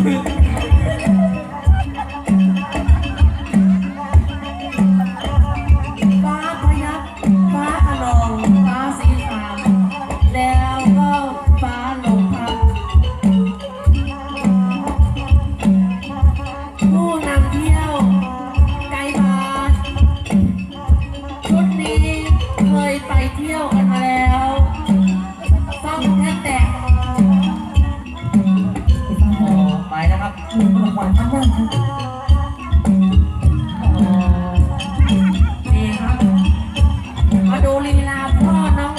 ฟ้าพยับฟ้าขนอง ฟ้าสีครามแล้วก็ฟ้าลมพัดผู้นำเที่ยวไกลมาชุดนี้เคยไปเที่ยวกันมาแล้วายนะครับหนึ่งรองวัลทั้งนั้นครับนี่ครับ มาดูลีลาพ่อน้อ